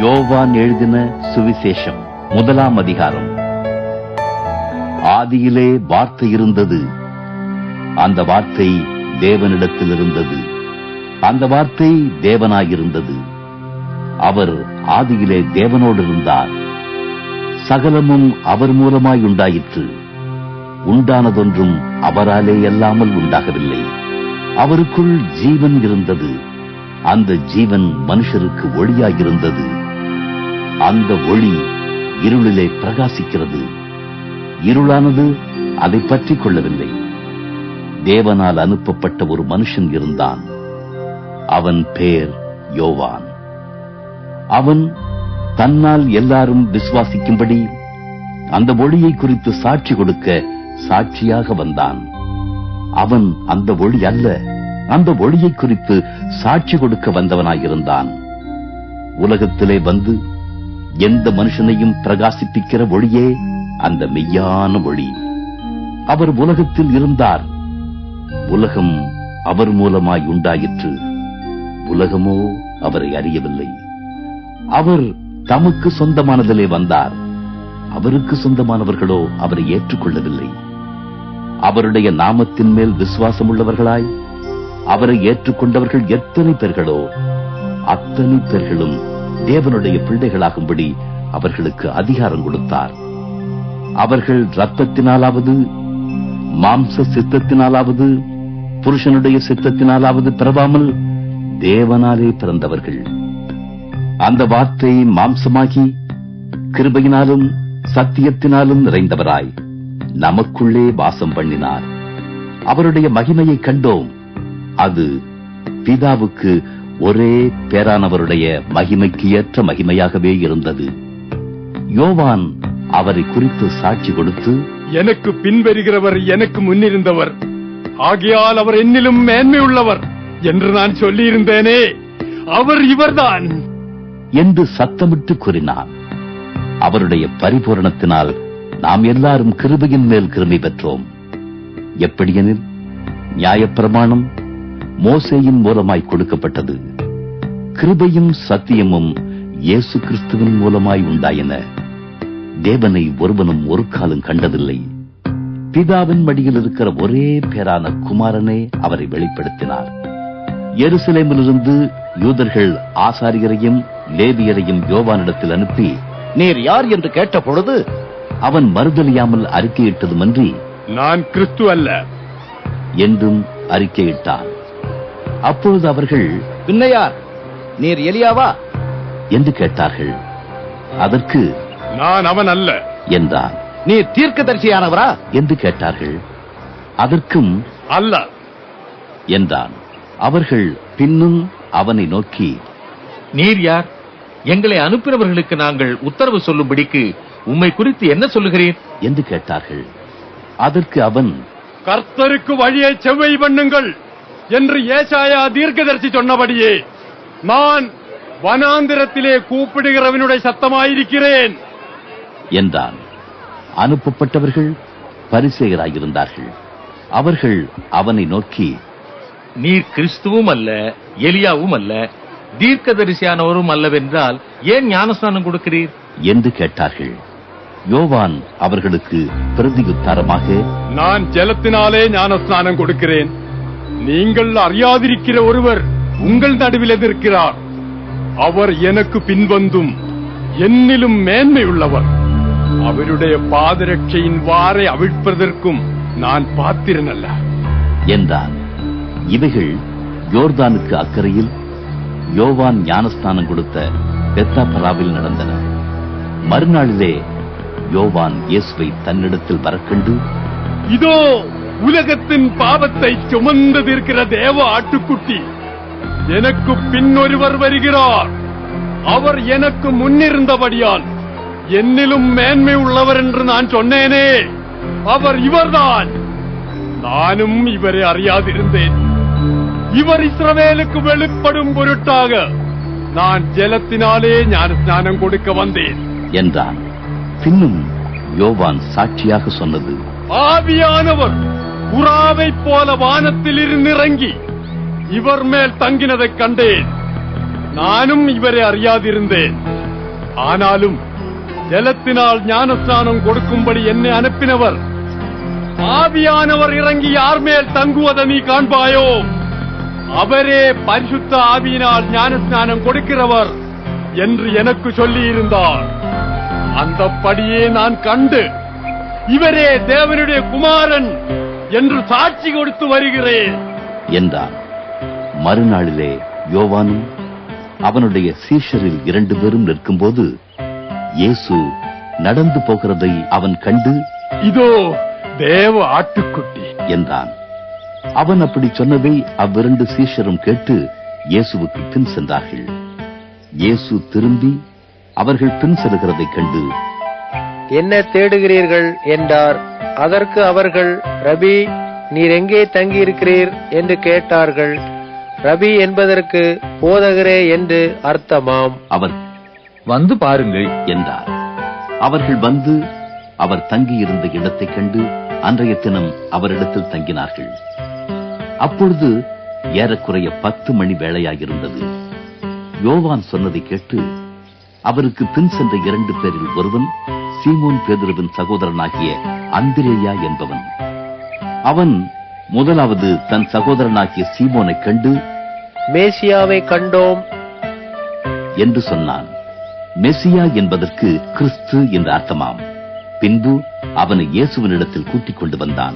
யோவான் எழுதின சுவிசேஷம் முதலாம் அதிகாரம். ஆதியிலே வார்த்தை இருந்தது. அந்த வார்த்தை தேவனிடத்தில் இருந்தது. அந்த வார்த்தை தேவனாயிருந்தது. அவர் ஆதியிலே தேவனோடு இருந்தார். சகலமும் அவர் மூலமாய் உண்டாயிற்று. உண்டானதொன்றும் அவராலே அல்லாமல் உண்டாகவில்லை. அவருக்குள் ஜீவன் இருந்தது. அந்த ஜீவன் மனுஷருக்கு ஒளியாயிருந்தது. அந்த ஒளி இருளிலே பிரகாசிக்கிறது. இருளானது அதை பற்றிக் கொள்ளவில்லை. தேவனால் அனுப்பப்பட்ட ஒரு மனுஷன் இருந்தான். அவன் பேர் யோவான். அவன் தன்னால் எல்லாரும் விசுவாசிக்கும்படி அந்த ஒளியை குறித்து சாட்சி கொடுக்க சாட்சியாக வந்தான். அவன் அந்த ஒளி அல்ல அந்த ஒளியை குறித்து சாட்சி கொடுக்க வந்தவனாயிருந்தான். உலகத்திலே வந்து எந்த மனுஷனையும் பிரகாசிப்பிக்கிற ஒளியே அந்த மெய்யான ஒளி. அவர் உலகத்தில் இருந்தார். உலகம் அவர் மூலமாய் உண்டாயிற்று. உலகமோ அவரை அறியவில்லை. அவர் தமக்கு சொந்தமானதிலே வந்தார். அவருக்கு சொந்தமானவர்களோ அவரை ஏற்றுக்கொள்ளவில்லை. அவருடைய நாமத்தின் மேல் விசுவாசம் உள்ளவர்களாய் அவரை ஏற்றுக்கொண்டவர்கள் எத்தனை பேர்களோ அத்தனை பேர்களும் தேவனுடைய பிள்ளைகளாகும்படி அவர்களுக்கு அதிகாரம் கொடுத்தார். அவர்கள் ரத்தத்தினாலாவது மாம்ச சித்தத்தினாலாவது புருஷனுடைய சித்தத்தினாலாவது பிறவாமல் தேவனாலே பிறந்தவர்கள். அந்த வார்த்தை மாம்சமாகி கிருபையினாலும் சத்தியத்தினாலும் நிறைந்தவராய் நமக்குள்ளே வாசம் பண்ணினார். அவருடைய மகிமையை கண்டோம். அது பிதாவுக்கு ஒரே பேரானவருடைய மகிமைக்கு ஏற்ற மகிமையாகவே இருந்தது. யோவான் அவரை குறித்து சாட்சி கொடுத்து எனக்கு பின்வருகிறவர் எனக்கு முன்னிருந்தவர். ஆகையால் அவர் என்னிலும் மேன்மை உள்ளவர் என்று நான் சொல்லியிருந்தேனே. அவர் இவர்தான். என்று சத்தமிட்டு கூறினார் அவருடைய பரிபூரணத்தினால் நாம் எல்லாரும் கிருபையின் மேல் கிருமை பெற்றோம். எப்படியெனில்? நியாயப்பிரமாணம் மோசேயின் மூலமாய் கொடுக்கப்பட்டது. கிருபையும் சத்தியமும் இயேசு கிறிஸ்துவின் மூலமாய் உண்டாயின. தேவனை ஒருவனும் ஒரு காலம் கண்டதில்லை. பிதாவின் மடியில் இருக்கிற ஒரே பேரான குமாரனே அவரை வெளிப்படுத்தினார். எருசலேமிலிருந்து யூதர்கள் ஆசாரியரையும் லேவியரையும் யோவானிடத்தில் அனுப்பி நீர் யார் என்று கேட்ட பொழுது அவன் மறுதலியாமல் அறிக்கையிட்டதுமன்றி நான் கிறிஸ்து அல்ல. என்றும் அறிக்கையிட்டான். அப்பொழுது அவர்கள் பின்னையார் நீர் எலியாவா? என்று கேட்டார்கள். அதற்கு நான் அவன் அல்ல. என்றான். நீர் தீர்க்கதரிசியானவரா? என்று கேட்டார்கள். அதற்கும் அல்ல. என்றான். அவர்கள் பின்னும் அவனை நோக்கி நீர் யார்? எங்களை அனுப்பினவர்களுக்கு நாங்கள் உத்தரவு சொல்லும்படிக்கு உம்மை குறித்து என்ன சொல்லுகிறீர்? என்று கேட்டார்கள். அதற்கு அவன் கர்த்தருக்கு வழியை செவ்வை பண்ணுங்கள். என்று ஏசாயா தீர்க்கதரிசி சொன்னபடியே நான் வனாந்திரத்திலே கூப்பிடுகிறவனுடைய சத்தமாயிருக்கிறேன். என்றான். அனுப்பப்பட்டவர்கள் பரிசேயராயிருந்தார்கள். அவர்கள் அவனை நோக்கி நீர் கிறிஸ்துவும் அல்ல எலியாவும் அல்ல தீர்க்கதரிசியானவரும் அல்லவென்றால் ஏன் ஞானஸ்நானம் கொடுக்கிறீர்? என்று கேட்டார்கள். யோவான் அவர்களுக்கு பிரதியுத்தரமாக நான் ஜலத்தினாலே ஞானஸ்நானம் கொடுக்கிறேன். நீங்கள் அறியாதிருக்கிற ஒருவர் உங்கள் நடுவில் எதிர்க்கிறார். அவர் எனக்கு பின்வந்தும் என்னிலும் மேன்மை உள்ளவர் அவருடைய பாதரட்சையின் வாரை அவிழ்ப்பதற்கும் நான் பாத்திரனல்ல. என்றான். இவைகள் யோர்தானுக்கு அக்கறையில் யோவான் ஞானஸ்தானம் கொடுத்த பெத்தாபராவில் நடந்தன. மறுநாளிலே யோவான் இயேசுவை தன்னிடத்தில் வரக்கண்டு இதோ உலகத்தின் பாவத்தை சுமந்து தீர்க்கிற தேவ ஆட்டுக்குட்டி. எனக்கு பின்னொருவர் வருகிறார். அவர் எனக்கு முன்னிருந்தபடியால் என்னிலும் மேன்மை உள்ளவர் என்று நான் சொன்னேனே. அவர் இவர்தான். நானும் இவரை அறியாதிருந்தேன். இவர் இஸ்ரவேலுக்கு வெளிப்படும் பொருட்டாக நான் ஜலத்தினாலே ஞான ஸ்நானம் கொடுக்க வந்தேன். என்றான். பின்னும் யோவான் சாட்சியாக சொன்னது. ஆவியானவர். புறாவை போல வானத்தில் இருந்திறங்கி இவர் மேல் தங்கினதைக் கண்டேன். நானும் இவரை அறியாதிருந்தேன். ஆனாலும் ஜலத்தினால் ஞானஸ்நானம் கொடுக்கும்படி என்னை அனுப்பினவர் ஆவியானவர் இறங்கி யார் மேல் தங்குவதை நீ காண்பாயோ? அவரே பரிசுத்த ஆவியினால் ஞானஸ்நானம் கொடுக்கிறவர் என்று எனக்கு சொல்லியிருந்தார். அந்தப்படியே நான் கண்டு இவரே தேவனுடைய குமாரன் என்று சாட்சி கொடுத்து வருகிறேன். என்றான். மறுநாளிலே யோவானும் அவனுடைய சீஷரில் இரண்டு பேரும் நிற்கும்போது இயேசு நடந்து போகிறதை அவன் கண்டு இதோ தேவ ஆட்டுக்குட்டி. என்றான். அவன் அப்படி சொன்னதை அவ்விரண்டு சீஷரும் கேட்டு இயேசுவுக்கு பின் சென்றார்கள். இயேசு திரும்பி அவர்கள் பின் செல்கிறதைக் கண்டு என்ன தேடுகிறீர்கள்? என்றார். அதற்கு அவர்கள் ரபி நீர் எங்கே தங்கியிருக்கிறீர்? என்று கேட்டார்கள். ரபி என்பதற்கு போதகரே என்று அர்த்தமாம். அவர் வந்து பாருங்கள் என்றார். அவர்கள் வந்து அவர் தங்கியிருந்த இடத்தைக் கண்டு அன்றைய தினம் அவரிடத்தில் தங்கினார்கள். அப்பொழுது ஏறக்குறைய பத்து மணி வேளையாயிருந்தது. யோவான் சொன்னதை கேட்டு அவருக்கு பின் சென்ற இரண்டு பேரில் ஒருவன் சீமோன் பேதுருவின் சகோதரனாகிய அந்திரேயா என்பவன். அவன் முதலாவது தன் சகோதரனாகிய சீமோனைக் கண்டு மேசியாவை கண்டோம். என்று சொன்னான். மெசியா என்பதற்கு கிறிஸ்து என்று அர்த்தமாம். பின்பு அவனை இயேசுவினிடத்தில் கூட்டிக் கொண்டு வந்தான்.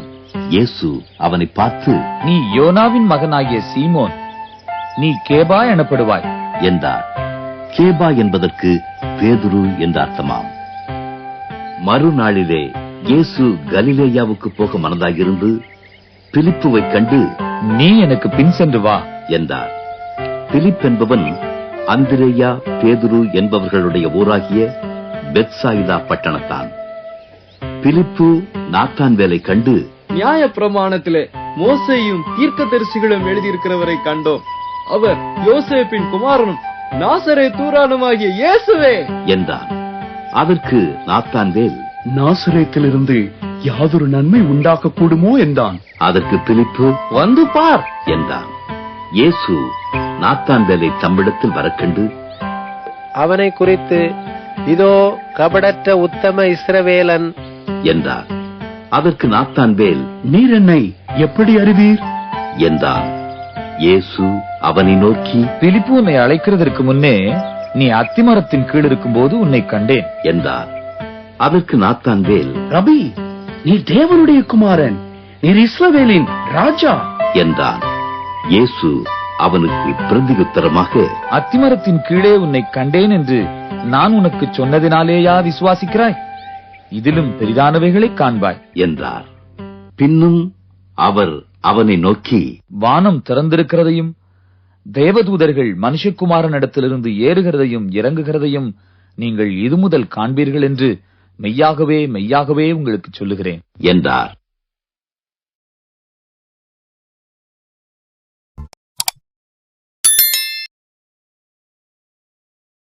இயேசு அவனை பார்த்து நீ யோனாவின் மகனாகிய சீமோன் நீ கேபா எனப்படுவாய். என்றார். கேபா என்பதற்கு பேதுரு என்று அர்த்தமாம். மறுநாளிலே இயேசு கலிலேயாவுக்கு போக மனதாயிருந்து பிலிப்புவைக் கண்டு நீ எனக்கு பின் சென்று வா. என்றார். பிலிப் என்பவன் அந்திரேயா பேதுரு என்பவர்களுடைய ஊராகிய பெத்சாயிதா பட்டணத்தான். பிலிப்பு நாத்தான் வேலை கண்டு நியாய பிரமாணத்திலே மோசையும் தீர்க்கதரிசிகளும் எழுதியிருக்கிறவரை கண்டோம். அவர் யோசேப்பின் குமாரனும் நாசரே தூரானுமாகிய இயேசுவே! என்றான். அதற்கு நாத்தான் வேல் நாசுரேத்திலிருந்து யாதொரு நன்மை உண்டாக்க கூடுமோ என்றான். அதற்கு பிலிப்பு வந்து பார் என்றான். இயேசு நாத்தான் வேலை தம்மிடத்தில் வரக்கண்டு அவனை குறித்து இதோ கபடற்ற உத்தம இஸ்ரவேலன் என்றார். அதற்கு நாத்தான் வேல் நீர் என்னை எப்படி அறிவீர்? என்றான். இயேசு அவனை நோக்கி பிலிப்பு உன்னை அழைக்கிறதற்கு முன்னே நீ அத்திமரத்தின் கீழ் இருக்கும்போது உன்னை கண்டேன் என்றார். அதற்கு நாத்தான் வேல் ரபி நீர் தேவனுடைய குமாரன் நீர் இஸ்ரவேலின் ராஜா. என்றான். இயேசு அவனுக்கு பிரதியுத்தரமாக அத்திமரத்தின் கீழே உன்னை கண்டேன் என்று நான் உனக்கு சொன்னதினாலேயா விசுவாசிக்கிறாய்? இதிலும் பெரிதானவைகளை காண்பாய். என்றார். பின்னும் அவர் அவனை நோக்கி வானம் திறந்திருக்கிறதையும் தேவதூதர்கள் மனுஷகுமாரனிடத்திலிருந்து ஏறுகிறதையும் இறங்குகிறதையும் நீங்கள் இது முதல் காண்பீர்கள் என்று மெய்யாகவே மெய்யாகவே உங்களுக்கு சொல்லுகிறேன். என்றார்.